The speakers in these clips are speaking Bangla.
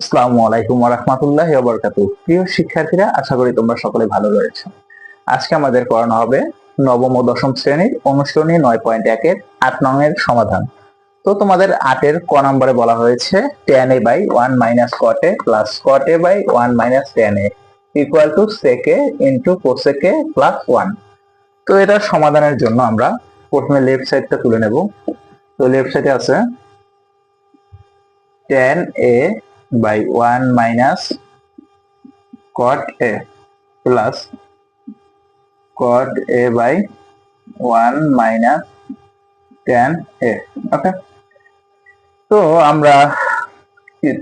আসসালামু আলাইকুম রহমতুল্লাহ বরকাতু প্রিয় শিক্ষার্থীরা, আশা করি তোমরা সকলে ভালো রয়েছে। আজকে আমাদের করানো হবে নবম ও দশম শ্রেণির অনুশীলনী নয় পয়েন্ট একের আট নং এর সমাধান। তো তোমাদের আটের ক নম্বরে বলা হয়েছে tan A by one minus cot A plus cot A by one minus tan A equal to sec A into cosec A plus one তো এটা সমাধানের জন্য আমরা প্রথমে লেফট সাইডটা তুলে নেব। তো লেফট সাইডে আছে tan A by 1 minus cot a plus cot a by 1 minus tan a okay তো আমরা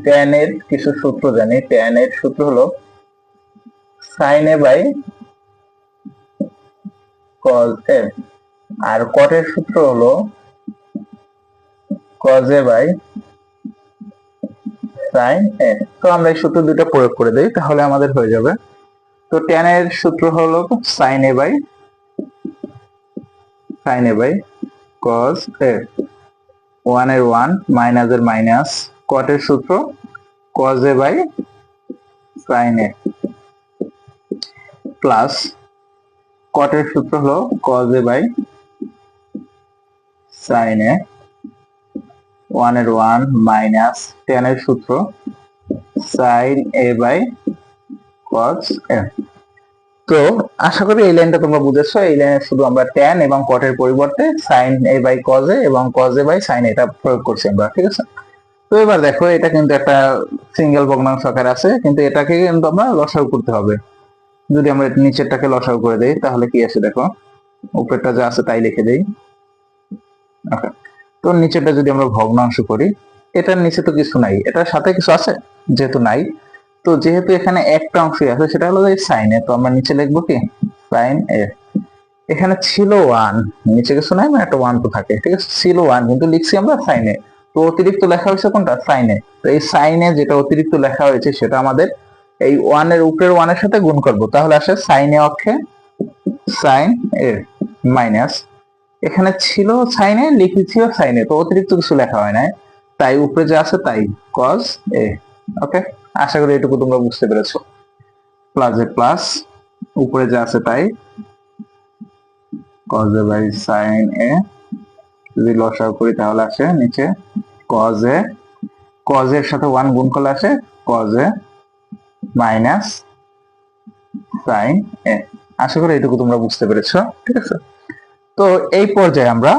tan এর কিছু সূত্র জানি tan এর সূত্র হলো sin a by cos a R cot এর সূত্র হলো cos a by sine A তো আমরা এই সূত্র দুটো প্রয়োগ করে দেই, তাহলে আমাদের হয়ে যাবে। তো tan এর সূত্র হলো sine A by sine A by cos A ওয়ানের ওয়ান মাইনাস এর মাইনাস cot এর সূত্র cos A by sine A plus এর সূত্র হলো cos A by sine A ওয়ানের ওয়ান মাইনাস টেন এর সূত্র সাইন এ বাই কস এ তো আশা করি এই লাইনটা তোমরা বুঝেছ। এই লাইনে শুধু আমরা ট্যান এবং কটের পরিবর্তে sine A by cos A এবং কজ এ বাই সাইন এটা প্রয়োগ করছি আমরা, ঠিক আছে? তো এবার দেখো, এটা কিন্তু একটা সিঙ্গেল ভগ্নাংশ আকার আছে, কিন্তু এটাকে কিন্তু আমরা লসাগু করতে হবে। যদি আমরা নিচেরটাকে লসাগু করে দেই, তাহলে কি আসে দেখো? উপরেরটা যা আছে তাই লিখে দেই। ওকে। তো নিচেটা যদি আমরা ভগ্নাংশ করি, এটার নিচে তো কিছু নাই। এটার সাথে কিছু আছে? যেহেতু নাই। তো যেহেতু এখানে একটা অংশই আছে, সেটা হলো এই সাইনে তো আমরা নিচে লিখব কি? সাইন এ এখানে ছিল ওয়ান নিচে কিছু নাই মানে একটা ওয়ান তো থাকে। ঠিক আছে? ছিল ওয়ান কিন্তু লিখছি আমরা সাইনে তো অতিরিক্ত লেখা হয়েছে কোনটা? সাইনে তো এই সাইনে যেটা অতিরিক্ত লেখা হয়েছে, সেটা আমাদের এই ওয়ানের উপরের ওয়ানের সাথে গুণ করব। তাহলে আসে সাইনে অক্ষে সাইন এ মাইনাস এখানে ছিল সাইনে লিখেছিও সাইনে তো অতিরিক্ত কিছু লেখা হয় না তাই উপরে যা আছে তাই কজ এ ওকে আশা করি এটুকু তোমরা বুঝতে পেরেছ। প্লাস এ প্লাস উপরে যা আছে তাই cos A by sine A যদি লসাগু করি তাহলে আসে নিচে কজ এ কজ এর সাথে ওয়ান গুণ করলে আসে cos A minus sine A আশা করি এটুকু তোমরা বুঝতে পেরেছ, ঠিক আছে? তো এই পর্যায়ে আমরা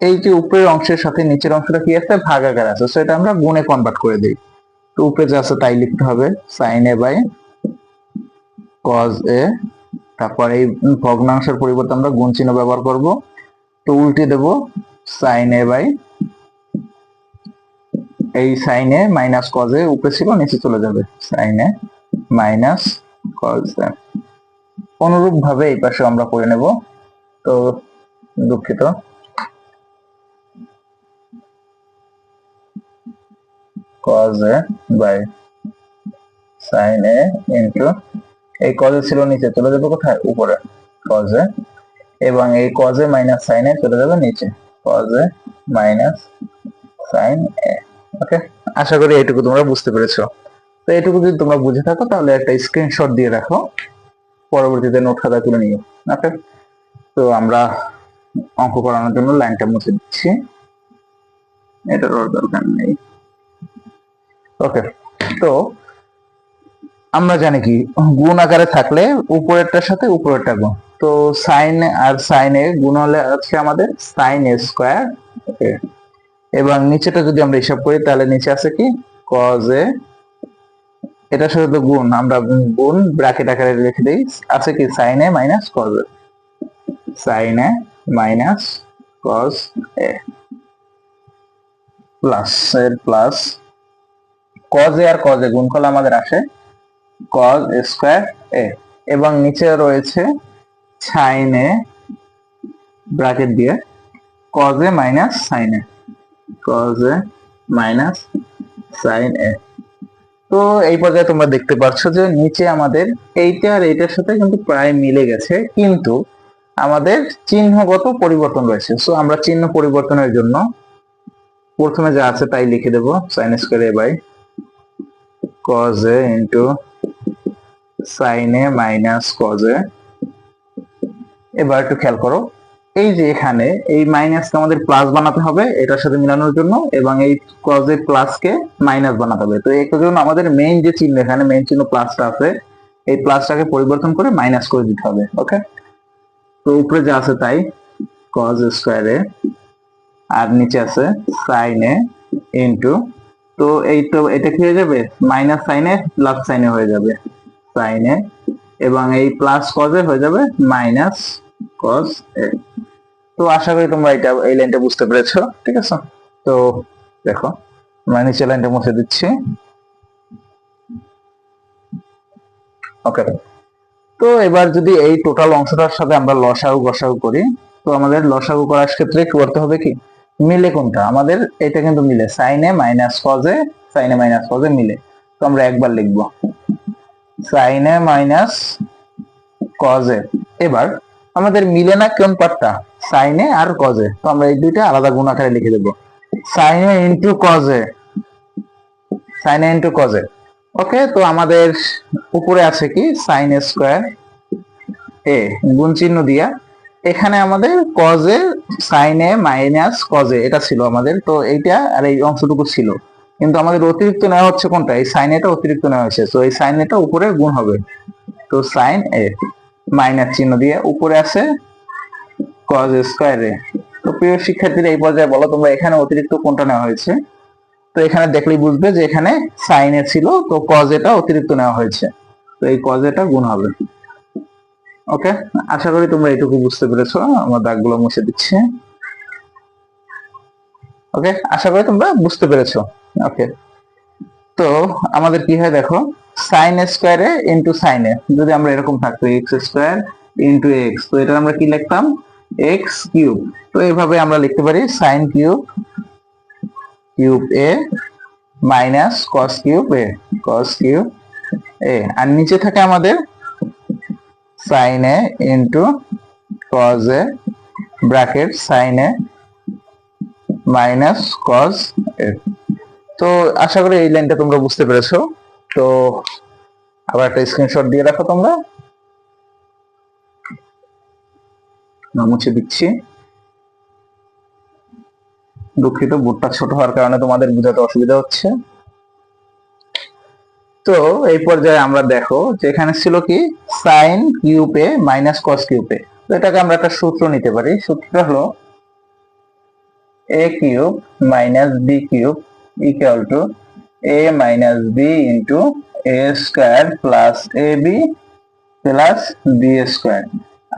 এই যে উপরের অংশের সাথে নিচের অংশটা কি আছে ভাগাকার আছে? সেটা আমরা গুণে কনভার্ট করে দিই। তো উপরে যা আছে তাই লিখতে হবে। Sine A by cos A তারপর এই ভগ্নাংশের পরিবর্তে আমরা গুণ চিহ্ন ব্যবহার করব। তো উল্টে দেব সাইন এ বাই এই সাইনে মাইনাস কজ এ উপরে ছিল, নিচে চলে যাবে। সাইনে মাইনাস কজ এ অনুরূপ ভাবে এই পাশে আমরা করে নেব। তো দুঃখিত। এই ছিল নিচে, চলে যাবে কোথায়? উপরে। a, এবং এই চলে যাবে নিচে। ওকে আশা করি এইটুকু তোমরা বুঝতে পেরেছ। তো এইটুকু যদি তোমরা বুঝে থাকো, তাহলে একটা স্ক্রিনশট দিয়ে রাখো। পরবর্তীতে নোট খাতা তুলে নিও ওকে তো আমরা অঙ্ক করানোর জন্য লাইনটা মুছে দিচ্ছি। এটার দরকার নেই। ওকে তো আমরা জানি কি, গুণ আকারে থাকলে উপরেরটার সাথে উপরেরটা গুণ। তো সাইন আর সাইন গুণ হলে আছে আমাদের সাইন এ স্কোয়ার এবং নিচেটা যদি আমরা হিসাব করি, তাহলে নিচে আছে কি? কজ এ এটার সাথে তো গুণ, আমরা গুণ ব্র্যাকেট আকারে লিখে দিই, আছে কি? Sine A minus cos A sine A minus cos A plus এর প্লাস কজ এ আর কজ এ গুণ করলে আমাদের আসে কজ স্কোয়ার এ এবং নিচে রয়েছে সাইন এ ব্র্যাকেট দিয়ে cos A minus sine A cos A minus sine A. তো এই পর্যায়ে তোমরা দেখতে পাচ্ছ যে নিচে আমাদের এইটা আর এইটার সাথে কিন্তু প্রায় মিলে গেছে, কিন্তু আমাদের চিহ্নগত পরিবর্তন রয়েছে। সো আমরা চিহ্ন পরিবর্তনের জন্য প্রথমে যা আছে তাই লিখে দেব। Sine square A by cos A into sine A minus cos A এবার একটু খেয়াল করো, এই যে এখানে, এই মাইনাসকে আমাদের প্লাস বানাতে হবে, এটার সাথে মিলানোর জন্য, এবং এই কজে প্লাসকে মাইনাস বানাতে হবে। তো এর জন্য আমাদের মেইন যে চিহ্ন, এখানে মেইন চিহ্ন প্লাসটা আছে, এই প্লাসটাকে পরিবর্তন করে মাইনাস করে দিতে হবে ওকে তো উপরে যা আছে তাই কজ স্কোয়ারে আর নিচে আছে সাইনে ইন্টু তো এই তো এটা কি হয়ে যাবে? মাইনাস সাইনে প্লাস সাইনে হয়ে যাবে সাইনে এবং এই প্লাস কজে হয়ে যাবে মাইনাস কজ এ। তো আশা করি তোমরা এটা, এই লাইনটা বুঝতে পেরেছ, ঠিক আছে? তো দেখো, আমরা নিচে লাইনটা মুছে দিচ্ছি। ওকে তো এবার যদি এই টোটাল অংশটার সাথে আমরা লসাগু গসাগু করি, তো আমাদের লসাগু করার ক্ষেত্রে কি করতে হবে কি? মিলে কোনটা? আমাদের এটা কিন্তু মিলে। সাইনে মাইনাস কজে সাইনে মাইনাস কজে মিলে। তো আমরা একবার লিখব। সাইনে মাইনাস কজে এবার আমাদের মিলে না কোন পার্টটা? সাইনে আর কজে তো আমরা এই দুইটা আলাদা গুণ লিখে দেবো। সাইনে ইন্টু কজে সাইনে ইন্টু কজে ওকে তো আমাদের উপরে আছে কি? সাইন স্কোয়ার এ গুণ চিহ্ন দিয়া। এখানে আমাদের কজে সাইনে মাইনাস কজে এটা ছিল আমাদের। তো এইটা আর এই অংশটুকু ছিল। কিন্তু আমাদের অতিরিক্ত নেওয়া হচ্ছে কোনটা? এই সাইন এটা অতিরিক্ত নেওয়া হয়েছে। তো এই সাইন এটা উপরে গুণ হবে। তো সাইন এ মাইনাস চিহ্ন দিয়ে উপরে আছে কজ স্কোয়ার এ তো প্রিয় শিক্ষার্থীরা, এই পর্যায়ে বলো তোমরা এখানে অতিরিক্ত কোনটা নেওয়া হয়েছে? তো এখানে দেখলেই বুঝবে যে এখানে সাইনে ছিল, তো কজ এটা অতিরিক্ত নেওয়া হয়েছে। তো এই কজ এটা গুণ হবে। ওকে আশা করি তোমরা এটুকু বুঝতে পেরেছ, আমার দাগগুলো মুছে দিচ্ছি। ওকে আশা করি তোমরা বুঝতে পেরেছ। ওকে তো আমাদের কি হয় দেখো সাইন স্কোয়ারে ইন্টু সাইনে যদি আমরা এরকম থাকতো এক্স স্কোয়ার ইন্টু এক্স তো এটা আমরা কি লিখতাম? এক্স কিউব তো এইভাবে আমরা লিখতে পারি sine cube cube A minus cos cube A cos cube A আর নিচে থাকে আমাদের sine A into cos A bracket sine A minus cos A তো আশা করি এই লাইনটা তোমরা বুঝতে পেরেছ। তো আবার একটা স্ক্রিনশট দিয়ে রাখো তোমরা। মুছে দিচ্ছি। দুঃখিত বোর্ডটা ছোট হওয়ার কারণে তোমাদের বোঝাতে অসুবিধা হচ্ছে। তো এই পর্যায়ে আমরা দেখো যে এখানে ছিল কি? সাইন কিউপে মাইনাস কস কিউপে তো এটাকে আমরা একটা সূত্র নিতে পারি। সূত্রটা হলো a cube minus b cube equal to a minus b into a square plus a b plus b square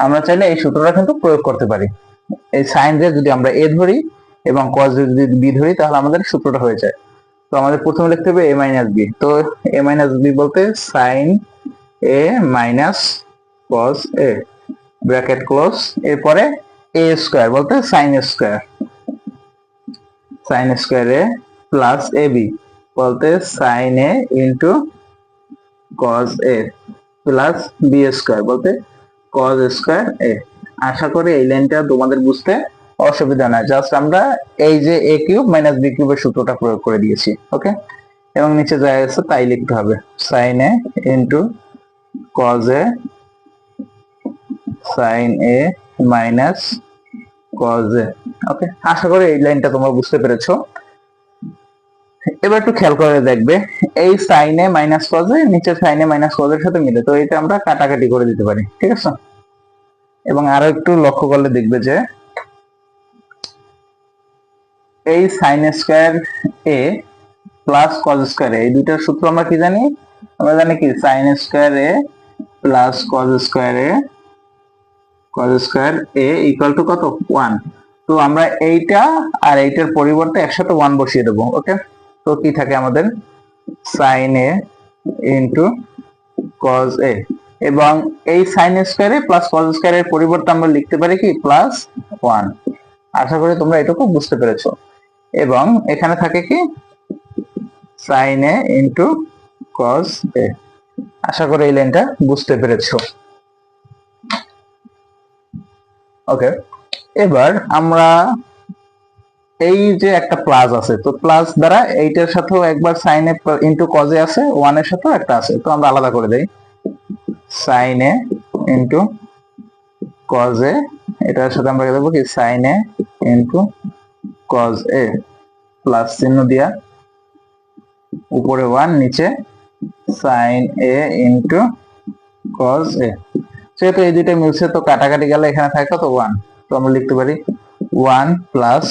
আমরা চাইলে এই সূত্রটা কিন্তু প্রয়োগ করতে পারি। এই সাইন রে যদি আমরা এ ধরি এবং কস যদি বি ধরি, তাহলে আমাদের সূত্রটা হয়ে যায়। তো আমাদের প্রথমে লিখতে হবে এ মাইনাস বি তো এ মাইনাস বি বলতে sine a minus cos a bracket close এরপরে এ স্কোয়ার বলতে sine square sine square a plus a b বলতে sine a into cos a plus b square বলতে কজ স্কোয়ার এ আশা করি এই লাইনটা তোমাদের বুঝতে অসুবিধা নাই জাস্ট আমরা এই যে এ কিউব মাইনাস বি কিউবের সূত্রটা প্রয়োগ করে দিয়েছি ওকে এবং নিচে যা আছে তাই লিখতে হবে sine a into cos a sine a minus cos a okay আশা করি এই লাইনটা তোমরা বুঝতে পেরেছ। এবার একটু খেয়াল করে দেখবে, এই সাইনে মাইনাস কজে নিচে সাইনে মাইনাস কজের সাথে মিলে, তো এটা আমরা কাটাকাটি করে দিতে পারি, ঠিক আছে? এবং আরও একটু লক্ষ্য করলে দেখবে যে এই sine square a plus cos square এই দুইটার সূত্র আমরা কি জানি? আমরা জানি কি? Sine square a plus cos square a cos square a equal to কত? ওয়ান তো আমরা এইটা আর এইটার পরিবর্তে একসাথে ওয়ান বসিয়ে দেবো ওকে তো কি থাকে আমাদের? Sine a into cos a এবং এই সাইন স্কোয়ারে প্লাস কজ স্কোয়ারের পরিবর্তে আমরা লিখতে পারি কি? প্লাস ওয়ান আশা করি তোমরা এটুকু বুঝতে পেরেছ। এবং এখানে থাকে কি? Sine a into cos a আশা করি এই লাইনটা বুঝতে পেরেছ। ওকে এবার আমরা এই যে একটা প্লাস আছে, তো প্লাস দ্বারা এইটার সাথেও একবার সাইনে ইন্টু কজে আছে ওয়ানের সাথেও একটা আছে। তো আমরা আলাদা করে দেই। সাইনে ইন্টু কজে এটার সাথে আমরা দেবো কি? Sine a into cos a plus চিহ্ন দিয়া উপরে ওয়ান নিচে sine a into cos a সেহেতু এই দুইটা মিলছে, তো কাটাকাটি গেলে এখানে থাকে কত ওয়ান তো আমরা লিখতে পারি ওয়ান প্লাস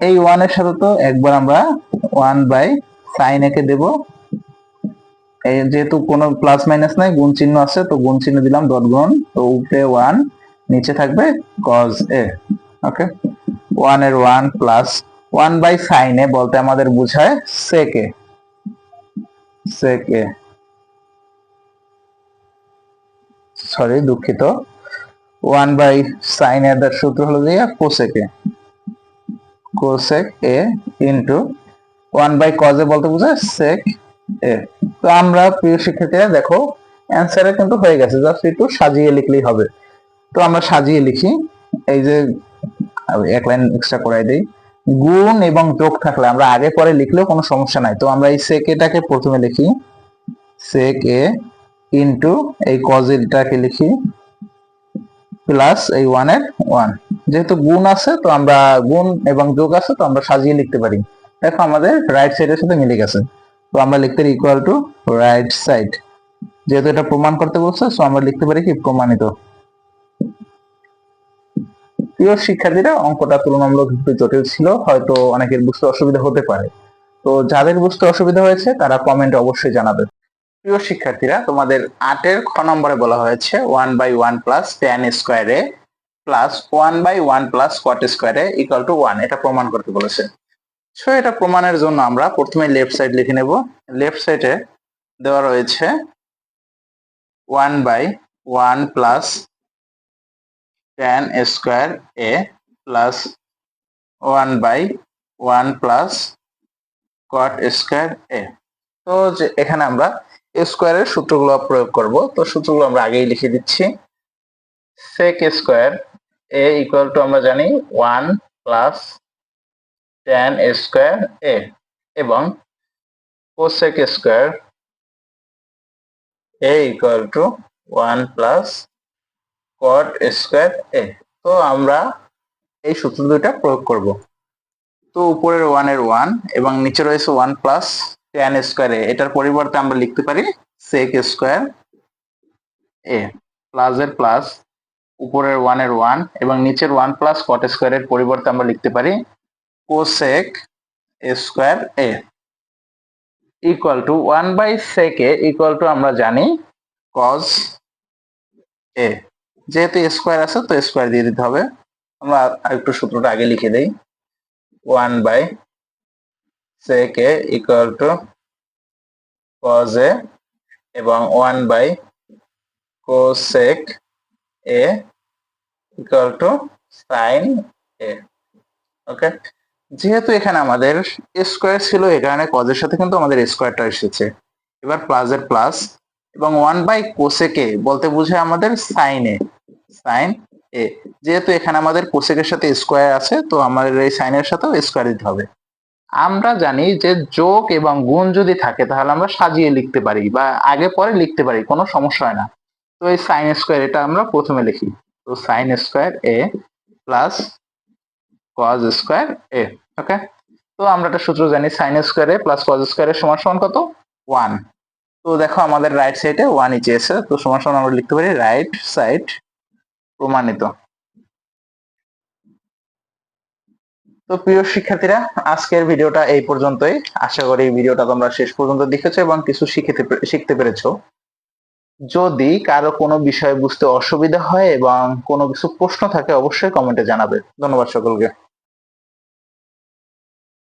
এই ওয়ানের সাথে তো একবার আমরা ওয়ান বাই সাইন একে দেব। এই যেহেতু কোনো প্লাস মাইনাস নাই, গুণ চিহ্ন আছে, তো গুণ চিহ্ন দিলাম ডট গুণ, তো উপরে ওয়ান নিচে থাকবে কজ এ ওকে ওয়ানের ওয়ান প্লাস ওয়ান বাই সাইনে বলতে আমাদের বোঝায় সেক সেক সরি দুঃখিত। ওয়ান বাই সাইন এর সূত্র হলো যে cosec cosec a into one by কজে বলতে বোঝায় সেক এ। তো আমরা প্রিয় শিক্ষার্থীরা, দেখো অ্যান্সারে কিন্তু হয়ে গেছে। জাস্ট একটু সাজিয়ে লিখলেই হবে। তো আমরা সাজিয়ে লিখি। এই যে এক লাইন এক্সট্রা করাই দিই। গুণ এবং যোগ থাকলে আমরা আগে পরে লিখলেও কোনো সমস্যা নাই। তো আমরা এই সেক এটাকে প্রথমে লিখি। সেক এ ইন্টু এই কজেটাকে লিখি। প্লাস এই ওয়ানের ওয়ান যেহেতু গুণ আছে, তো আমরা গুণ এবং যোগ আছে, তো আমরা সাজিয়ে লিখতে পারি। দেখো আমাদের রাইট সাইডের সাথে মিলে গেছে। তো আমরা লিখতে পারি ইকুয়াল টু রাইট সাইড যেহেতু এটা প্রমাণ করতে বলছে সো আমরা লিখতে পারি কি প্রমাণিত। প্রিয় শিক্ষার্থীরা, অঙ্কটা তুলনামূলক একটু জটিল ছিল, হয়তো অনেকের বুঝতে অসুবিধা হতে পারে। তো যাদের বুঝতে অসুবিধা হয়েছে, তারা কমেন্টে অবশ্যই জানাবে। প্রিয় শিক্ষার্থীরা, তোমাদের আটের খ নম্বরে বলা হয়েছে one by one plus tan স্কোয়ারে plus one by one plus cot স্কোয়ারে ইকুয়াল টু ওয়ান এটা প্রমাণ করতে বলেছে। সো এটা প্রমাণের জন্য আমরা প্রথমে লেফট সাইড লিখে নেব। লেফট সাইডে দেওয়া রয়েছে one by one plus tan square a plus one by one plus cot square a তো যে এখানে আমরা স্কোয়ারের সূত্রগুলো প্রয়োগ করব, তো সূত্রগুলো আমরা আগেই লিখে দিচ্ছি। Sec square a equal to আমরা জানি one plus tan square a এবং cosec square a equal to one plus cot square a তো আমরা এই সূত্র দুইটা প্রয়োগ করব। তো উপরের ওয়ানের ওয়ান এবং নিচে রয়েছে one plus tan square a এটার পরিবর্তে আমরা লিখতে পারি সেক স্কোয়ার এ প্লাসের প্লাস উপরের ওয়ানের ওয়ান এবং নিচের ওয়ান প্লাস কট স্কোয়ারের পরিবর্তে আমরা লিখতে পারি cosec square a equal to one by sec equal to আমরা জানি কজ এ যেহেতু স্কোয়ার আছে, তো স্কোয়ার দিয়ে দিতে হবে। আমরা আরেকটু সূত্রটা আগে লিখে দেই। One by sec a equal to cos a এবং one by cosec a equal to sine a okay যেহেতু এখানে আমাদের স্কোয়ার ছিল এই কারণে কজের সাথে কিন্তু আমাদের স্কোয়ারটা এসেছে। এবার প্লাস এর প্লাস এবং ওয়ান বাই কোসেকে বলতে বুঝায় আমাদের সাইন এ সাইন এ যেহেতু এখানে আমাদের কোসেকের সাথে স্কোয়ার আছে, তো আমাদের এই সাইনের সাথেও স্কোয়ার দিতে হবে। আমরা জানি যে যোগ এবং গুণ যদি থাকে, তাহলে আমরা সাজিয়ে লিখতে পারি বা আগে পরে লিখতে পারি, কোনো সমস্যা হয় না। তো এই সাইন স্কোয়ার এটা আমরা প্রথমে লিখি। তো sine square a plus cos square a okay তো আমরা একটা সূত্র জানি sine square a plus cos square এর সমান সমান কত? ওয়ান তো দেখো আমাদের রাইট সাইডে ওয়ান ইচে এসে তো সমান সমান আমরা লিখতে পারি রাইট সাইড প্রমাণিত। তো প্রিয় শিক্ষার্থীরা, আজকের ভিডিওটা এই পর্যন্তই। আশা করি ভিডিওটা তোমরা শেষ পর্যন্ত দেখেছ এবং কিছু শিখতে শিখতে পেরেছ। যদি কারও কোনো বিষয়ে বুঝতে অসুবিধা হয় এবং কোনো কিছু প্রশ্ন থাকে, অবশ্যই কমেন্টে জানাবে। ধন্যবাদ সকলকে।